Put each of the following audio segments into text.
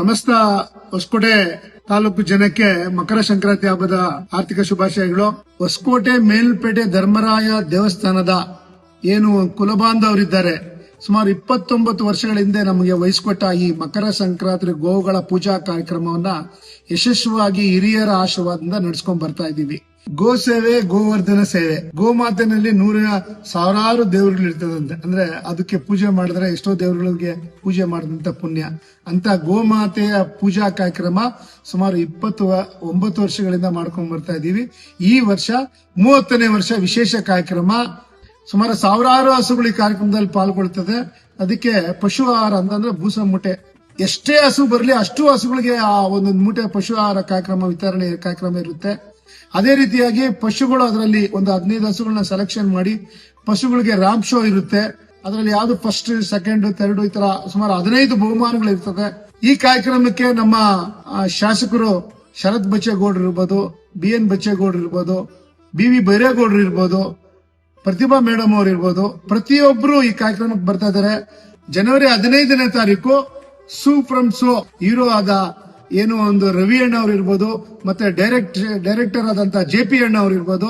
ಸಮಸ್ತ ಹೊಸಕೋಟೆ ತಾಲೂಕು ಜನಕ್ಕೆ ಮಕರ ಸಂಕ್ರಾಂತಿ ಹಬ್ಬದ ಆರ್ಥಿಕ ಶುಭಾಶಯಗಳು. ಹೊಸಕೋಟೆ ಮೇಲ್ಪೇಟೆ ಧರ್ಮರಾಯ ದೇವಸ್ಥಾನದ ಏನು ಕುಲಬಾಂಧವರಿದ್ದಾರೆ. ಸುಮಾರು ಇಪ್ಪತ್ತೊಂಬತ್ತು ವರ್ಷಗಳ ಹಿಂದೆ ನಮಗೆ ವಹಿಸಿಕೊಟ್ಟ ಈ ಮಕರ ಸಂಕ್ರಾಂತಿ ಗೋವುಗಳ ಪೂಜಾ ಕಾರ್ಯಕ್ರಮವನ್ನ ಯಶಸ್ವಿಯಾಗಿ ಹಿರಿಯರ ಆಶೀರ್ವಾದದಿಂದ ನಡೆಸ್ಕೊಂಡ್ ಬರ್ತಾ ಇದ್ದೀವಿ. ಗೋ ಸೇವೆ, ಗೋವರ್ಧನ ಸೇವೆ. ಗೋಮಾತೆನಲ್ಲಿ ನೂರ ಸಾವಿರಾರು ದೇವರುಗಳು ಇರ್ತದಂತೆ ಅಂದ್ರೆ ಅದಕ್ಕೆ ಪೂಜೆ ಮಾಡಿದ್ರೆ ಎಷ್ಟೋ ದೇವರುಗಳಿಗೆ ಪೂಜೆ ಮಾಡಿದಂತ ಪುಣ್ಯ. ಅಂತ ಗೋಮಾತೆಯ ಪೂಜಾ ಕಾರ್ಯಕ್ರಮ ಸುಮಾರು ಇಪ್ಪತ್ತು ಒಂಬತ್ತು ವರ್ಷಗಳಿಂದ ಮಾಡ್ಕೊಂಡ್ ಬರ್ತಾ ಇದ್ದೀವಿ. ಈ ವರ್ಷ ಮೂವತ್ತನೇ ವರ್ಷ ವಿಶೇಷ ಕಾರ್ಯಕ್ರಮ. ಸುಮಾರು ಸಾವಿರಾರು ಹಸುಗಳು ಈ ಕಾರ್ಯಕ್ರಮದಲ್ಲಿ ಪಾಲ್ಗೊಳ್ತದೆ. ಅದಕ್ಕೆ ಪಶು ಆಹಾರ ಅಂತಂದ್ರೆ ಭೂಸ ಮೂಟೆ ಎಷ್ಟೇ ಹಸು ಬರಲಿ ಅಷ್ಟು ಹಸುಗಳಿಗೆ ಆ ಒಂದೊಂದು ಮೂಟೆ ಪಶು ಆಹಾರ ಕಾರ್ಯಕ್ರಮ ವಿತರಣೆ ಕಾರ್ಯಕ್ರಮ ಇರುತ್ತೆ. ಅದೇ ರೀತಿಯಾಗಿ ಪಶುಗಳು ಅದರಲ್ಲಿ ಒಂದು ಹದಿನೈದು ಹಸುಗಳನ್ನ ಸೆಲೆಕ್ಷನ್ ಮಾಡಿ ಪಶುಗಳಿಗೆ ರ್ಯಾಂಪ್ ಶೋ ಇರುತ್ತೆ. ಅದರಲ್ಲಿ ಯಾವ್ದು ಫಸ್ಟ್ ಸೆಕೆಂಡ್ ಥರ್ಡ್ ಈ ತರ ಸುಮಾರು ಹದಿನೈದು ಬಹುಮಾನಗಳು ಇರ್ತದೆ. ಈ ಕಾರ್ಯಕ್ರಮಕ್ಕೆ ನಮ್ಮ ಶಾಸಕರು ಶರತ್ ಬಚ್ಚೇಗೌಡರು ಇರ್ಬೋದು ಬಿ ಎನ್ ಬಚ್ಚೇಗೌಡರು ಇರ್ಬೋದು ಬಿ ವಿ ಬೈರೇಗೌಡರು ಇರ್ಬೋದು, ಪ್ರತಿಭಾ ಮೇಡಮ್ ಅವ್ರು ಇರ್ಬೋದು, ಪ್ರತಿಯೊಬ್ರು ಈ ಕಾರ್ಯಕ್ರಮಕ್ಕೆ ಬರ್ತಾ ಇದಾರೆ ಜನವರಿ ಹದಿನೈದನೇ ತಾರೀಕು ಸೂ ಫ್ರಮ್ ಸೋ ಹೀರೋ ಆದ ಏನು ಒಂದು ರವಿ ಅಣ್ಣ ಅವ್ರು ಇರ್ಬೋದು, ಮತ್ತೆ ಡೈರೆಕ್ಟ್ ಡೈರೆಕ್ಟರ್ ಆದಂತ ಜೆ ಪಿ ಅಣ್ಣ ಅವ್ರು ಇರ್ಬೋದು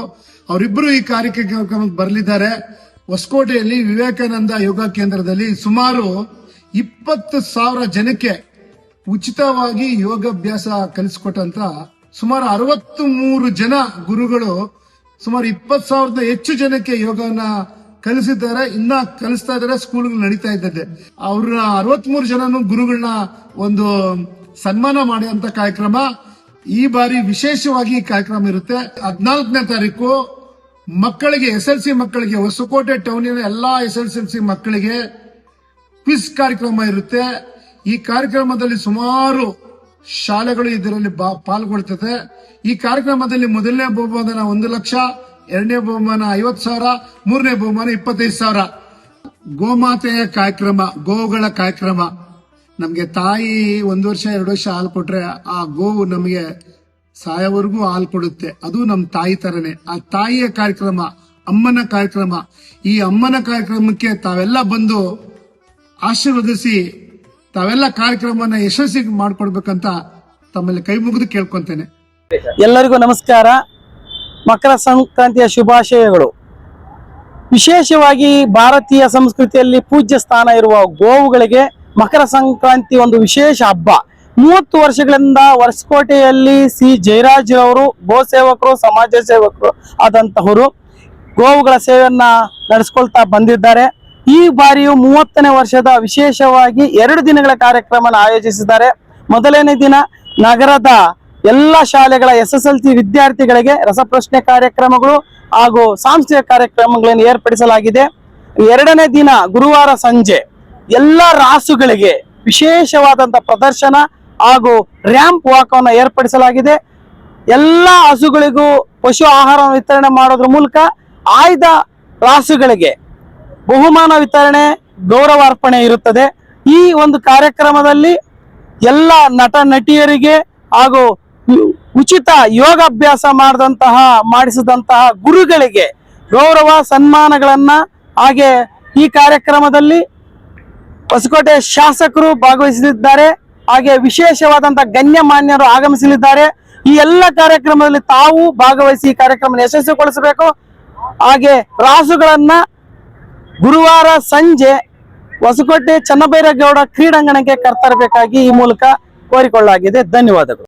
ಅವರಿಬ್ಬರು ಈ ಕಾರ್ಯಕ್ರಮಕ್ಕೆ ಬರಲಿದ್ದಾರೆ. ಹೊಸಕೋಟೆಯಲ್ಲಿ ವಿವೇಕಾನಂದ ಯೋಗ ಕೇಂದ್ರದಲ್ಲಿ ಸುಮಾರು ಇಪ್ಪತ್ತು ಸಾವಿರ ಜನಕ್ಕೆ ಉಚಿತವಾಗಿ ಯೋಗಾಭ್ಯಾಸ ಕಲಿಸ್ಕೊಟ್ಟಂತ ಸುಮಾರು ಅರವತ್ತು ಮೂರು ಜನ ಗುರುಗಳು ಸುಮಾರು ಇಪ್ಪತ್ತು ಸಾವಿರದ ಹೆಚ್ಚು ಜನಕ್ಕೆ ಯೋಗವನ್ನ ಕಲಿಸಿದ್ದಾರೆ, ಇನ್ನ ಕಲಿಸ್ತಾ ಇದ್ದಾರೆ ಸ್ಕೂಲ್ಗಳು ನಡೀತಾ ಇದ್ದದ್ದೆ ಅವ್ರನ್ನ ಅರವತ್ಮೂರು ಜನನು ಗುರುಗಳನ್ನ ಒಂದು ಸನ್ಮಾನ ಮಾಡಿದಂತ ಕಾರ್ಯಕ್ರಮ ಈ ಬಾರಿ ವಿಶೇಷವಾಗಿ ಕಾರ್ಯಕ್ರಮ ಇರುತ್ತೆ. ಹದಿನಾಲ್ಕನೇ ತಾರೀಕು ಮಕ್ಕಳಿಗೆ ಎಸ್ ಎಲ್ ಸಿ ಮಕ್ಕಳಿಗೆ, ಹೊಸಕೋಟೆ ಟೌನಿನ ಎಲ್ಲಾ ಎಸ್ ಎಲ್ ಸಿ ಮಕ್ಕಳಿಗೆ ಕ್ವಿಸ್ ಕಾರ್ಯಕ್ರಮ ಇರುತ್ತೆ. ಈ ಕಾರ್ಯಕ್ರಮದಲ್ಲಿ ಸುಮಾರು ಶಾಲೆಗಳು ಇದರಲ್ಲಿ ಪಾಲ್ಗೊಳ್ತದೆ. ಈ ಕಾರ್ಯಕ್ರಮದಲ್ಲಿ ಮೊದಲನೇ ಬಹುಮಾನ ಒಂದು ಲಕ್ಷ, ಎರಡನೇ ಬಹುಮಾನ ಐವತ್ತು ಸಾವಿರ, ಮೂರನೇ ಬಹುಮಾನ ಇಪ್ಪತ್ತೈದು ಸಾವಿರ. ಗೋಮಾತೆಯ ಕಾರ್ಯಕ್ರಮ ಗೋಗಳ ಕಾರ್ಯಕ್ರಮ. ನಮ್ಗೆ ತಾಯಿ ಒಂದು ವರ್ಷ, ಎರಡು ವರ್ಷ ಹಾಲು ಕೊಟ್ರೆ ಆ ಗೋವು ನಮಗೆ ಸಾಯವರೆಗೂ ಹಾಲು ಕೊಡುತ್ತೆ. ಅದು ನಮ್ಮ ತಾಯಿ ತರನೇ. ಆ ತಾಯಿಯ ಕಾರ್ಯಕ್ರಮ, ಅಮ್ಮನ ಕಾರ್ಯಕ್ರಮ, ಈ ಅಮ್ಮನ ಕಾರ್ಯಕ್ರಮಕ್ಕೆ ತಾವೆಲ್ಲ ಬಂದು ಆಶೀರ್ವದಿಸಿ, ತಾವೆಲ್ಲ ಕಾರ್ಯಕ್ರಮನ ಯಶಸ್ವಿ ಮಾಡ್ಕೊಡ್ಬೇಕಂತ ತಮ್ಮಲ್ಲಿ ಕೈ ಮುಗಿದು ಕೇಳ್ಕೊಂತೇನೆ. ಎಲ್ಲರಿಗೂ ನಮಸ್ಕಾರ. ಮಕರ ಸಂಕ್ರಾಂತಿಯ ಶುಭಾಶಯಗಳು. ವಿಶೇಷವಾಗಿ ಭಾರತೀಯ ಸಂಸ್ಕೃತಿಯಲ್ಲಿ ಪೂಜ್ಯ ಸ್ಥಾನ ಇರುವ ಗೋವುಗಳಿಗೆ ಮಕರ ಸಂಕ್ರಾಂತಿ ಒಂದು ವಿಶೇಷ ಹಬ್ಬ. ಮೂವತ್ತು ವರ್ಷಗಳಿಂದ ವರ್ಸಕೋಟೆಯಲ್ಲಿ ಸಿ ಜಯರಾಜ್ ಅವರು ಗೋ ಸೇವಕರು, ಸಮಾಜ ಸೇವಕರು ಆದಂತಹವರು ಗೋವುಗಳ ಸೇವೆಯನ್ನ ನಡೆಸ್ಕೊಳ್ತಾ ಬಂದಿದ್ದಾರೆ. ಈ ಬಾರಿಯು ಮೂವತ್ತನೇ ವರ್ಷದ ವಿಶೇಷವಾಗಿ ಎರಡು ದಿನಗಳ ಕಾರ್ಯಕ್ರಮ ಆಯೋಜಿಸಿದ್ದಾರೆ. ಮೊದಲನೇ ದಿನ ನಗರದ ಎಲ್ಲ ಶಾಲೆಗಳ ಎಸ್ ಎಸ್ ಎಲ್ ಸಿ ವಿದ್ಯಾರ್ಥಿಗಳಿಗೆ ರಸಪ್ರಶ್ನೆ ಕಾರ್ಯಕ್ರಮಗಳು ಹಾಗೂ ಸಾಂಸ್ಕೃತಿಕ ಕಾರ್ಯಕ್ರಮಗಳನ್ನು ಏರ್ಪಡಿಸಲಾಗಿದೆ. ಎರಡನೇ ದಿನ ಗುರುವಾರ ಸಂಜೆ ಎಲ್ಲ ರಾಸುಗಳಿಗೆ ವಿಶೇಷವಾದಂತ ಪ್ರದರ್ಶನ ಹಾಗೂ ರ್ಯಾಂಪ್ ವಾಕವನ್ನು ಏರ್ಪಡಿಸಲಾಗಿದೆ. ಎಲ್ಲ ಹಸುಗಳಿಗೂ ಪಶು ಆಹಾರ ವಿತರಣೆ ಮಾಡೋದ್ರ ಮೂಲಕ ಆಯ್ದ ರಾಸುಗಳಿಗೆ ಬಹುಮಾನ ವಿತರಣೆ, ಗೌರವ ಅರ್ಪಣೆ ಇರುತ್ತದೆ. ಈ ಒಂದು ಕಾರ್ಯಕ್ರಮದಲ್ಲಿ ಎಲ್ಲ ನಟ ನಟಿಯರಿಗೆ ಹಾಗೂ ಉಚಿತ ಯೋಗಾಭ್ಯಾಸ ಮಾಡಿದಂತಹ, ಮಾಡಿಸಿದಂತಹ ಗುರುಗಳಿಗೆ ಗೌರವ ಸನ್ಮಾನಗಳನ್ನ ಹಾಗೆ ಈ ಕಾರ್ಯಕ್ರಮದಲ್ಲಿ ಹೊಸಕೋಟೆ ಶಾಸಕರು ಭಾಗವಹಿಸಲಿದ್ದಾರೆ. ಹಾಗೆ ವಿಶೇಷವಾದಂತಹ ಗಣ್ಯಮಾನ್ಯರು ಆಗಮಿಸಲಿದ್ದಾರೆ. ಈ ಎಲ್ಲ ಕಾರ್ಯಕ್ರಮದಲ್ಲಿ ತಾವು ಭಾಗವಹಿಸಿ ಈ ಕಾರ್ಯಕ್ರಮ ಯಶಸ್ವಿಗೊಳಿಸಬೇಕು. ಹಾಗೆ ರಾಸುಗಳನ್ನ ಗುರುವಾರ ಸಂಜೆ ಹೊಸಕೋಟೆ ಚನ್ನಬೈರೇಗೌಡ ಕ್ರೀಡಾಂಗಣಕ್ಕೆ ಕರ್ತರಬೇಕಾಗಿ ಈ ಮೂಲಕ ಕೋರಿಕೊಳ್ಳಲಾಗಿದೆ. ಧನ್ಯವಾದಗಳು.